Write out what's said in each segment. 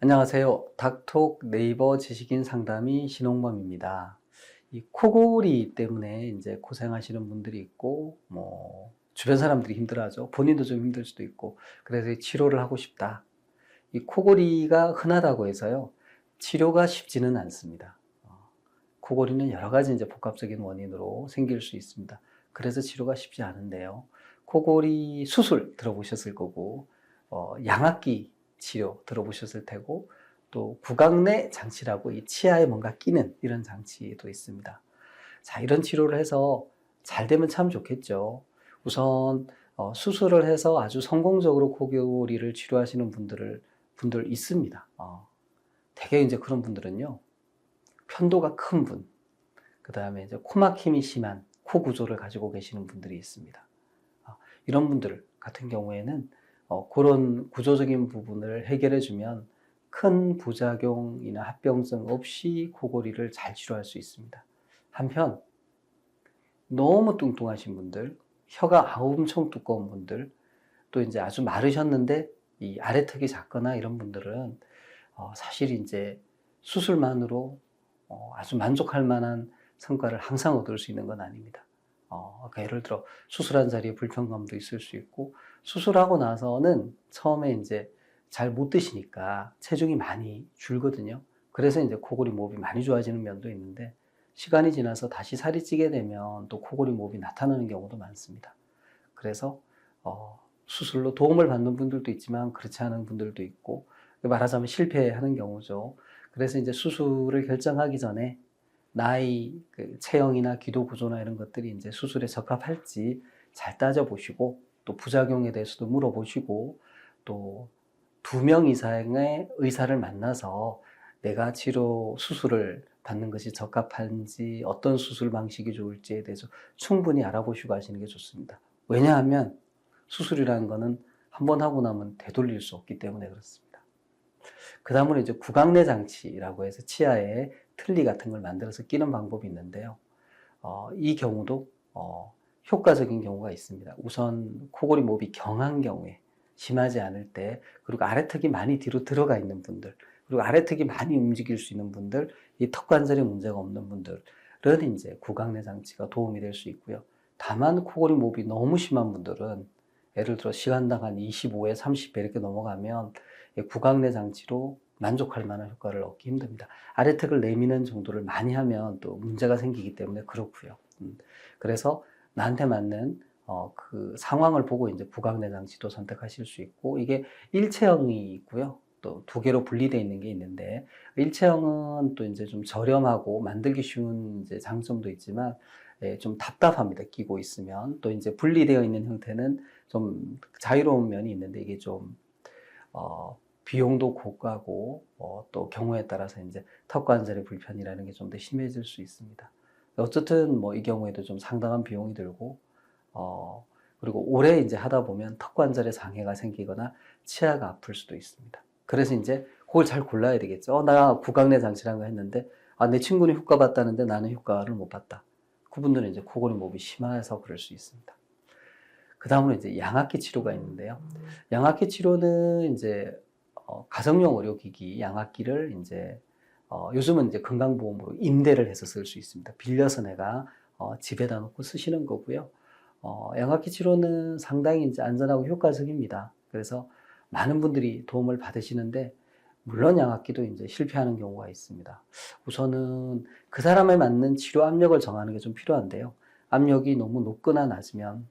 안녕하세요. 닥톡 네이버 지식인 상담이 신홍범입니다. 이 코골이 때문에 이제 고생하시는 분들이 있고, 뭐, 주변 사람들이 힘들어하죠. 본인도 좀 힘들 수도 있고, 그래서 이 치료를 하고 싶다. 이 코골이가 흔하다고 해서요, 치료가 쉽지는 않습니다. 어, 코골이는 여러 가지 이제 복합적인 원인으로 생길 수 있습니다. 그래서 치료가 쉽지 않은데요. 코골이 수술 들어보셨을 거고, 어, 양압기 치료 들어보셨을 테고 또 구강내 장치라고 이 치아에 뭔가 끼는 이런 장치도 있습니다. 자, 이런 치료를 해서 잘 되면 참 좋겠죠. 우선 어, 수술을 해서 아주 성공적으로 코골이를 치료하시는 분들을 분들 있습니다. 어, 대개 이제 그런 분들은요 편도가 큰 분, 그 다음에 이제 코막힘이 심한 코 구조를 가지고 계시는 분들이 있습니다. 어, 이런 분들 같은 경우에는 어, 그런 구조적인 부분을 해결해 주면 큰 부작용이나 합병증 없이 코골이를 잘 치료할 수 있습니다. 한편 너무 뚱뚱하신 분들, 혀가 엄청 두꺼운 분들, 또 이제 아주 마르셨는데 이 아래턱이 작거나 이런 분들은 어, 사실 이제 수술만으로 어, 아주 만족할 만한 성과를 항상 얻을 수 있는 건 아닙니다. 어, 그러니까 예를 들어 수술한 자리에 불편감도 있을 수 있고 수술하고 나서는 처음에 이제 잘 못 드시니까 체중이 많이 줄거든요. 그래서 이제 코골이 모업이 많이 좋아지는 면도 있는데 시간이 지나서 다시 살이 찌게 되면 또 코골이 모업이 나타나는 경우도 많습니다. 그래서 어, 수술로 도움을 받는 분들도 있지만 그렇지 않은 분들도 있고 말하자면 실패하는 경우죠. 그래서 이제 수술을 결정하기 전에 나이, 그 체형이나 기도 구조나 이런 것들이 이제 수술에 적합할지 잘 따져보시고 또 부작용에 대해서도 물어보시고 또 두 명 이상의 의사를 만나서 내가 치료 수술을 받는 것이 적합한지 어떤 수술 방식이 좋을지에 대해서 충분히 알아보시고 하시는 게 좋습니다. 왜냐하면 수술이라는 거는 한 번 하고 나면 되돌릴 수 없기 때문에 그렇습니다. 그 다음으로 이제 구강내 장치라고 해서 치아에 틀니 같은 걸 만들어서 끼는 방법이 있는데요. 어, 이 경우도 어, 효과적인 경우가 있습니다. 우선 코골이 모ob이 경한 경우에 심하지 않을 때 그리고 아래턱이 많이 뒤로 들어가 있는 분들 그리고 아래턱이 많이 움직일 수 있는 분들 이 턱 관절에 문제가 없는 분들은 이제 구강내 장치가 도움이 될 수 있고요. 다만 코골이 모ob이 너무 심한 분들은 예를 들어 시간당 한 25에 30배 이렇게 넘어가면 구강내 장치로 만족할 만한 효과를 얻기 힘듭니다. 아래턱을 내미는 정도를 많이 하면 또 문제가 생기기 때문에 그렇고요. 음, 그래서 나한테 맞는 어, 그 상황을 보고 이제 구강내 장치도 선택하실 수 있고 이게 일체형이 있고요. 또 두 개로 분리되어 있는 게 있는데 일체형은 또 이제 좀 저렴하고 만들기 쉬운 이제 장점도 있지만 예, 좀 답답합니다. 끼고 있으면 또 이제 분리되어 있는 형태는 좀 자유로운 면이 있는데 이게 좀 어, 비용도 고가고 어, 또 경우에 따라서 이제 턱 관절의 불편이라는 게 좀 더 심해질 수 있습니다. 어쨌든 뭐 이 경우에도 좀 상당한 비용이 들고 어, 그리고 오래 이제 하다 보면 턱 관절에 장애가 생기거나 치아가 아플 수도 있습니다. 그래서 이제 그걸 잘 골라야 되겠죠. 어, 나 구강내 장치라는 거 했는데 아, 내 친구는 효과 봤다는데 나는 효과를 못 봤다. 그분들은 이제 코골이 모ob이 심해서 그럴 수 있습니다. 그 다음으로 이제 양압기 치료가 있는데요. 양압기 치료는 이제 어, 가정용 의료기기 양압기를 이제 어, 요즘은 이제 건강보험으로 임대를 해서 쓸 수 있습니다. 빌려서 내가 어, 집에다 놓고 쓰시는 거고요. 어, 양압기 치료는 상당히 이제 안전하고 효과적입니다. 그래서 많은 분들이 도움을 받으시는데 물론 양압기도 이제 실패하는 경우가 있습니다. 우선은 그 사람에 맞는 치료 압력을 정하는 게 좀 필요한데요. 압력이 너무 높거나 낮으면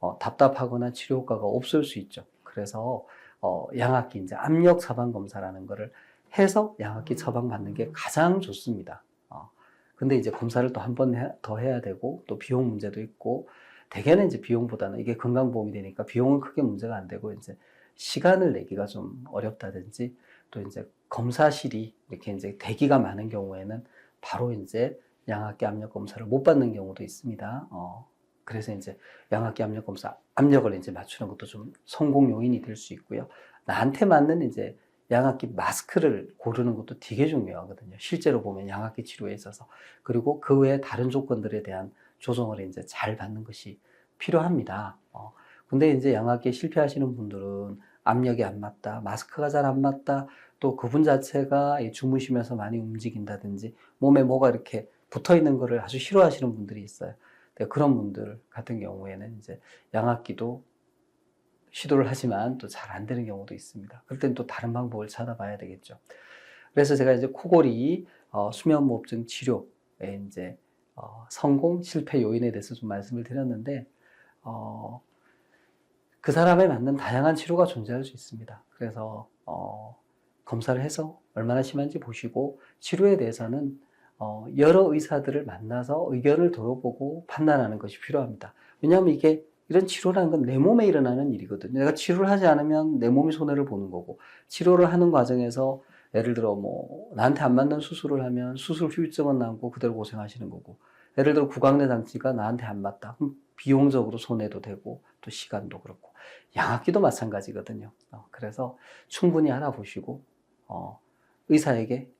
어, 답답하거나 치료 효과가 없을 수 있죠. 그래서 어, 양압기 이제 압력 처방 검사라는 거를 해서 양압기 처방 받는 게 가장 좋습니다. 어, 근데 이제 검사를 또 한 번 더 해야 되고 또 비용 문제도 있고 대개는 이제 비용보다는 이게 건강보험이 되니까 비용은 크게 문제가 안 되고 이제 시간을 내기가 좀 어렵다든지 또 이제 검사실이 이렇게 이제 대기가 많은 경우에는 바로 이제 양압기 압력 검사를 못 받는 경우도 있습니다. 어, 그래서 이제 양압기 압력 검사 압력을 이제 맞추는 것도 좀 성공 요인이 될 수 있고요. 나한테 맞는 이제 양압기 마스크를 고르는 것도 되게 중요하거든요. 실제로 보면 양압기 치료에 있어서 그리고 그 외에 다른 조건들에 대한 조정을 이제 잘 받는 것이 필요합니다. 어, 근데 이제 양압기에 실패하시는 분들은 압력이 안 맞다, 마스크가 잘 안 맞다, 또 그분 자체가 이 주무시면서 많이 움직인다든지 몸에 뭐가 이렇게 붙어 있는 거를 아주 싫어하시는 분들이 있어요. 네, 그런 분들 같은 경우에는 이제 양압기도 시도를 하지만 또 잘 안 되는 경우도 있습니다. 그럴 때는 또 다른 방법을 찾아봐야 되겠죠. 그래서 제가 이제 코골이 어, 수면무호흡증 치료에 이제 어, 성공 실패 요인에 대해서 좀 말씀을 드렸는데 어, 그 사람에 맞는 다양한 치료가 존재할 수 있습니다. 그래서 어, 검사를 해서 얼마나 심한지 보시고 치료에 대해서는 어, 여러 의사들을 만나서 의견을 들어보고 판단하는 것이 필요합니다. 왜냐하면 이게 이런 치료라는 건 내 몸에 일어나는 일이거든요. 내가 치료를 하지 않으면 내 몸이 손해를 보는 거고 치료를 하는 과정에서 예를 들어 뭐 나한테 안 맞는 수술을 하면 수술 후유증은 남고 그대로 고생하시는 거고 예를 들어 구강내 장치가 나한테 안 맞다. 그럼 비용적으로 손해도 되고 또 시간도 그렇고 양압기도 마찬가지거든요. 어, 그래서 충분히 알아보시고 어, 의사에게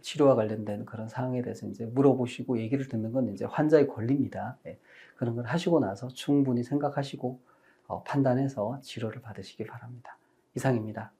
치료와 관련된 그런 사항에 대해서 이제 물어보시고 얘기를 듣는 건 이제 환자의 권리입니다. 예, 그런 걸 하시고 나서 충분히 생각하시고 어, 판단해서 치료를 받으시기 바랍니다. 이상입니다.